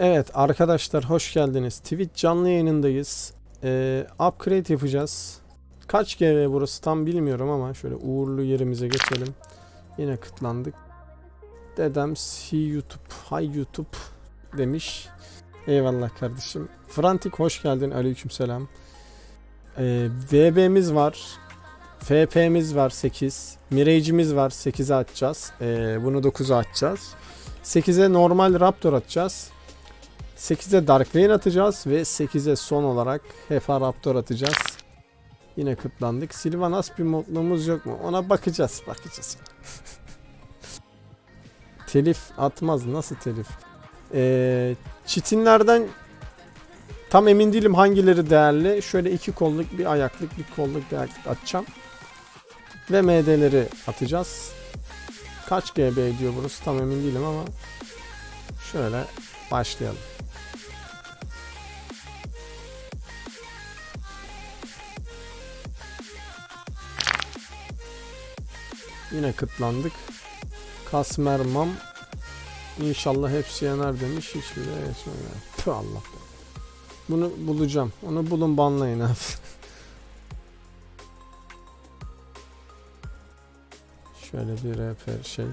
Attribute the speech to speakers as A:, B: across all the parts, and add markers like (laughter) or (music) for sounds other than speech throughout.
A: Evet arkadaşlar hoş geldiniz. Twitch canlı yayınındayız. Ee, upgrade yapacağız. Kaç GB burası tam bilmiyorum ama şöyle uğurlu yerimize geçelim. Yine kıtlandık. Dedem si YouTube, hay YouTube demiş. Eyvallah kardeşim. Frantik hoş geldin. Aleykümselam. Ee, VB'miz var. FP'miz var 8. Mirage'imiz var 8'e atacağız. Ee, bunu 9'a atacağız. 8'e normal Raptor atacağız. 8'e Dark Rain atacağız ve 8'e son olarak Hefa Raptor atacağız. Yine kıtlandık. Sylvanas bir modluğumuz yok mu? Ona bakacağız. Bakacağız. (laughs) telif atmaz. Nasıl telif? Ee, çitinlerden tam emin değilim hangileri değerli. Şöyle iki kolluk, bir ayaklık, bir kolluk, bir ayaklık atacağım. Ve MD'leri atacağız. Kaç GB ediyor burası tam emin değilim ama şöyle başlayalım. Yine kıtlandık. Kasmermam. İnşallah hepsi yanar demiş. Hiçbiri de geçmedi. Tüh Allah. Bunu bulacağım. Onu bulun banlayın abi. (laughs) Şöyle bir rp şey.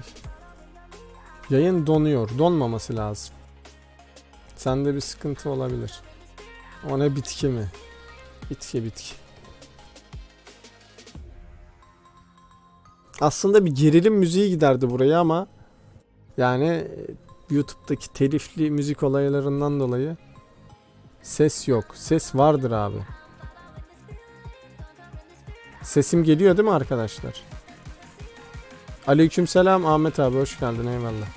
A: Yayın donuyor. Donmaması lazım. Sende bir sıkıntı olabilir. O ne bitki mi? Bitki bitki. Aslında bir gerilim müziği giderdi buraya ama yani e, YouTube'daki telifli müzik olaylarından dolayı ses yok. Ses vardır abi. Sesim geliyor değil mi arkadaşlar? Aleykümselam Ahmet abi hoş geldin eyvallah.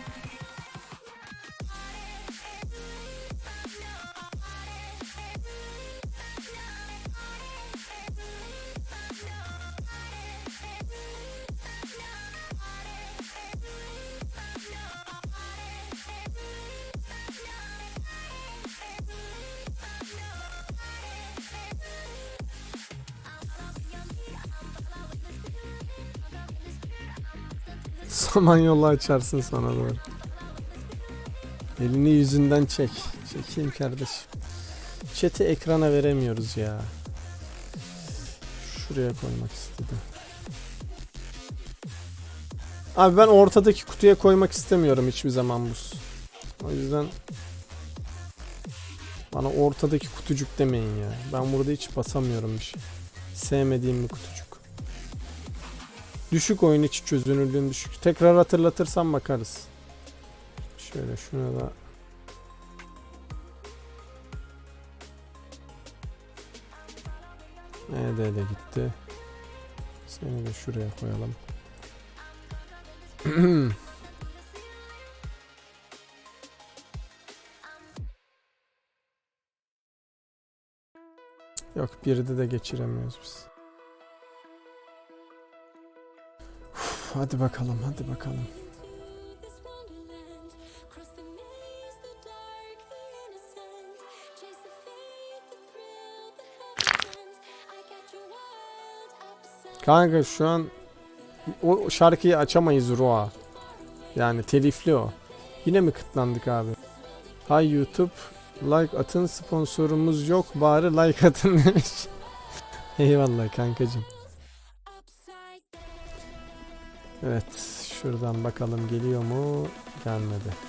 A: (laughs) Samanyolu açarsın sana doğru. Elini yüzünden çek. Çekeyim kardeşim. Chat'i ekrana veremiyoruz ya. Şuraya koymak istedim. Abi ben ortadaki kutuya koymak istemiyorum hiçbir zaman buz. O yüzden bana ortadaki kutucuk demeyin ya. Ben burada hiç basamıyorum bir şey. Sevmediğim bir kutucuk. Düşük oyun içi çözünürlüğün düşük. Tekrar hatırlatırsam bakarız. Şöyle şuna da ED de gitti. Seni de şuraya koyalım. (clears throat) Yok bir de geçiremiyoruz biz. Hadi bakalım hadi bakalım. Kanka şu an o şarkıyı açamayız Roa. Yani telifli o. Yine mi kıtlandık abi? Hay YouTube like atın sponsorumuz yok bari like atın (laughs) demiş. Eyvallah kankacım. Evet şuradan bakalım geliyor mu? Gelmedi.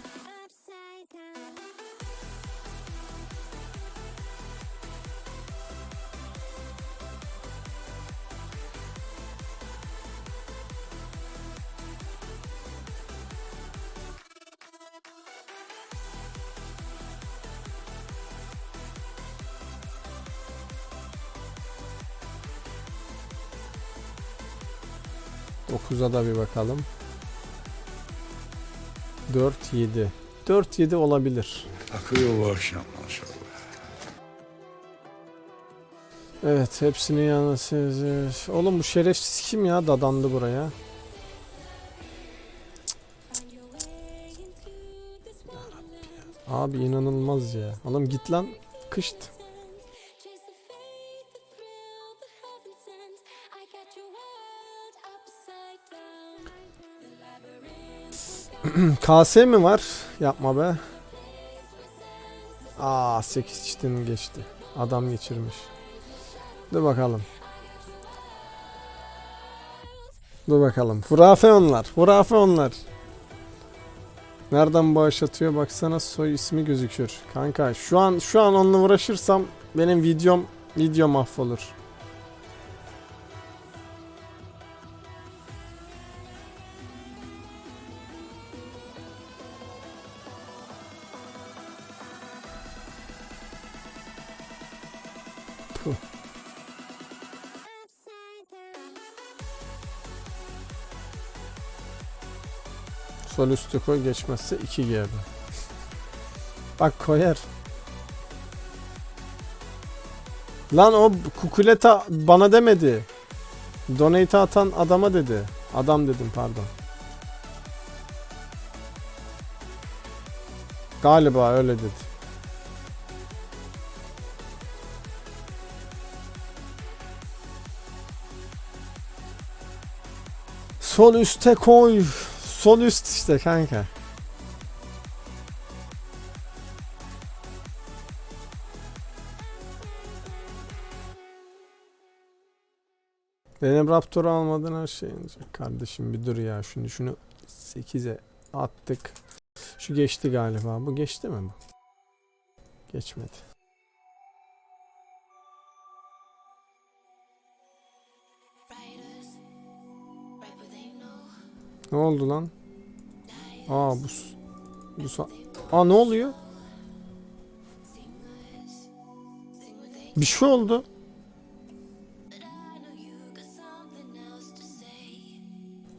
A: Dokuza da bir bakalım. 4 7. 4 7 olabilir.
B: Akıyor bu akşam maşallah.
A: Evet hepsini yalnız Oğlum bu şerefsiz kim ya dadandı buraya? Abi inanılmaz ya. Oğlum git lan. Kışt. (clears throat) KS mi var? Yapma be. Aa 8 çitin geçti. Adam geçirmiş. Dur bakalım. Dur bakalım. Hurafe onlar. Hurafe onlar. Nereden bağış atıyor? Baksana soy ismi gözüküyor. Kanka şu an şu an onunla uğraşırsam benim videom video mahvolur. Sol üstü koy geçmezse 2 GB. Bak koyar. Lan o kukuleta bana demedi. Donate atan adama dedi. Adam dedim pardon. Galiba öyle dedi. Sol üste koy. Sol üst işte kanka. Benim Raptor'u almadın her şey. Kardeşim bir dur ya şunu şunu 8'e attık. Şu geçti galiba. Bu geçti mi bu? Geçmedi. Ne oldu lan? Aa bu bu Aa ne oluyor? Bir şey oldu.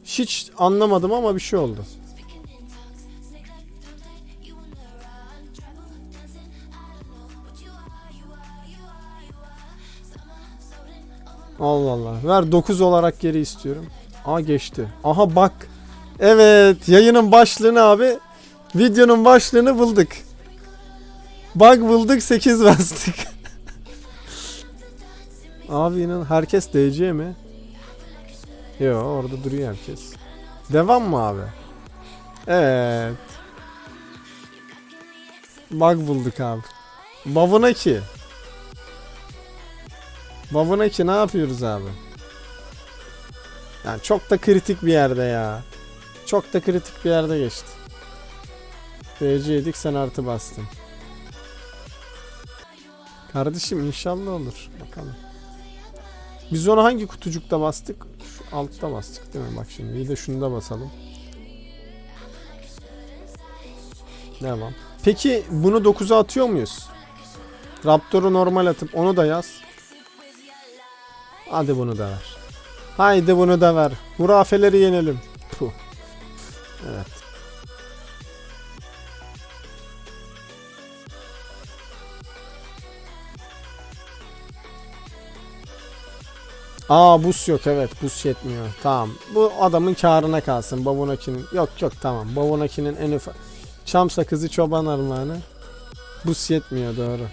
A: Hiç anlamadım ama bir şey oldu. Allah Allah. Ver 9 olarak geri istiyorum. Aa geçti. Aha bak. Evet yayının başlığını abi. Videonun başlığını bulduk. Bug bulduk 8 (laughs) bastık. abi inan herkes DC mi? Yo orada duruyor herkes. Devam mı abi? Evet. Bug bulduk abi. Bavunaki. Bavunaki ne yapıyoruz abi? Yani çok da kritik bir yerde ya. Çok da kritik bir yerde geçti. DC yedik sen artı bastın. Kardeşim inşallah olur. Bakalım. Biz onu hangi kutucukta bastık? Şu altta bastık değil mi? Bak şimdi bir de şunda basalım. Devam. Peki bunu 9'a atıyor muyuz? Raptor'u normal atıp onu da yaz. Hadi bunu da ver. Haydi bunu da ver. Hurafeleri yenelim. Evet. Aa bus yok evet bus yetmiyor. Tamam. Bu adamın karına kalsın Babunaki'nin. Yok yok tamam. Babunaki'nin en ufak. Çam sakızı çoban armağanı. Bus yetmiyor doğru.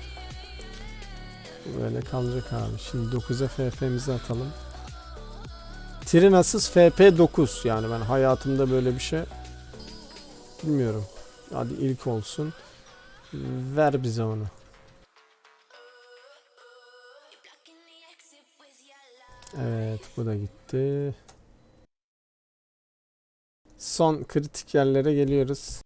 A: Böyle kalacak abi. Şimdi 9'a FF'mizi atalım. Trinasız FP9 yani ben hayatımda böyle bir şey bilmiyorum. Hadi ilk olsun. Ver bize onu. Evet bu da gitti. Son kritik yerlere geliyoruz.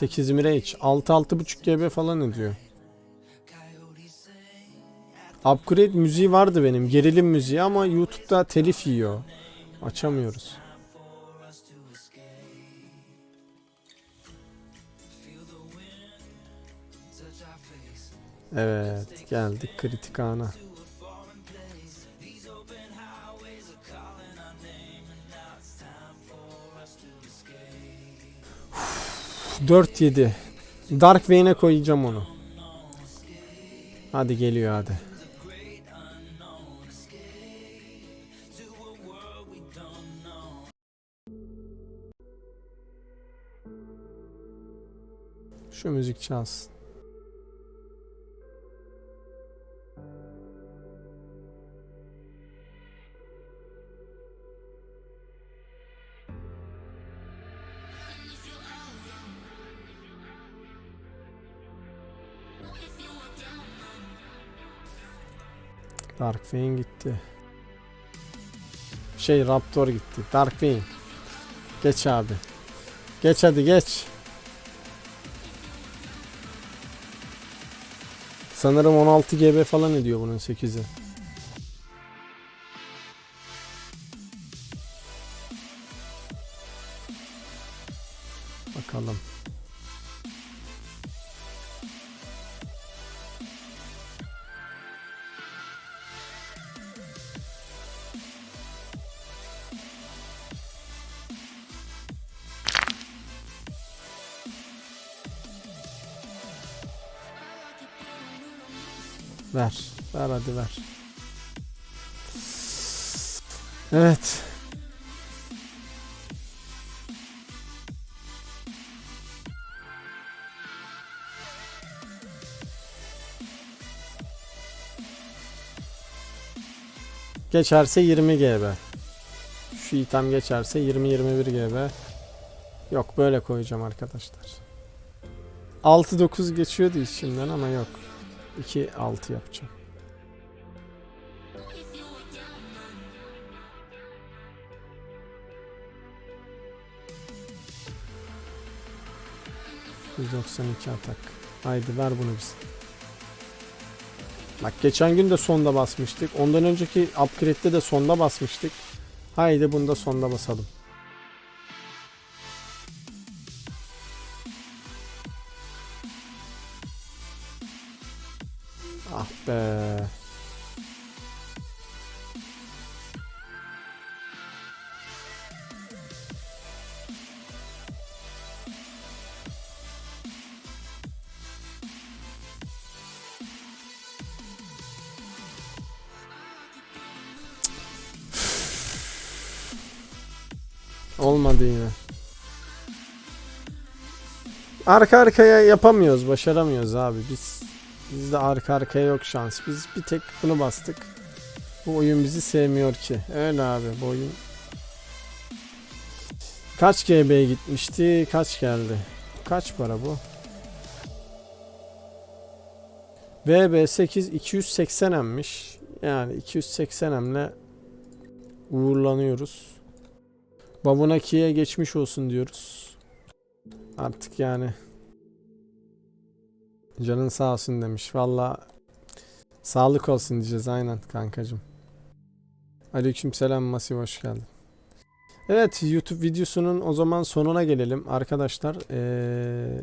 A: Sekiz Mirage 6-6.5 GB falan ediyor. Upgrade müziği vardı benim. Gerilim müziği ama YouTube'da telif yiyor. Açamıyoruz. Evet geldik kritik ana. Uf, 4-7. Dark Vein'e koyacağım onu. Hadi geliyor hadi. Şu müzik çalsın. Darkwing gitti. Şey Raptor gitti. Darkwing. Geç abi. Geç hadi geç. Sanırım 16 GB falan ediyor bunun 8'i. Ver. Ver hadi ver. Evet. Geçerse 20 GB. Şu item geçerse 20-21 GB. Yok böyle koyacağım arkadaşlar. 6-9 geçiyordu içinden ama yok. 2 6 yapacağım. ...192 atak. Haydi ver bunu bize. Bak geçen gün de sonda basmıştık. Ondan önceki upgrade'de de sonda basmıştık. Haydi bunu da sonda basalım. Olmadı yine. Arka arkaya yapamıyoruz, başaramıyoruz abi. Biz bizde arka arkaya yok şans. Biz bir tek bunu bastık. Bu oyun bizi sevmiyor ki. Öyle abi bu oyun. Kaç GB gitmişti? Kaç geldi? Kaç para bu? VB8 280 emmiş. Yani 280 emle uğurlanıyoruz. Babunaki'ye geçmiş olsun diyoruz. Artık yani canın sağ olsun demiş. Valla sağlık olsun diyeceğiz aynen kankacım. Aleykümselam Masih hoş geldin. Evet YouTube videosunun o zaman sonuna gelelim arkadaşlar. Ee,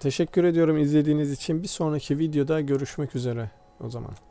A: teşekkür ediyorum izlediğiniz için. Bir sonraki videoda görüşmek üzere o zaman.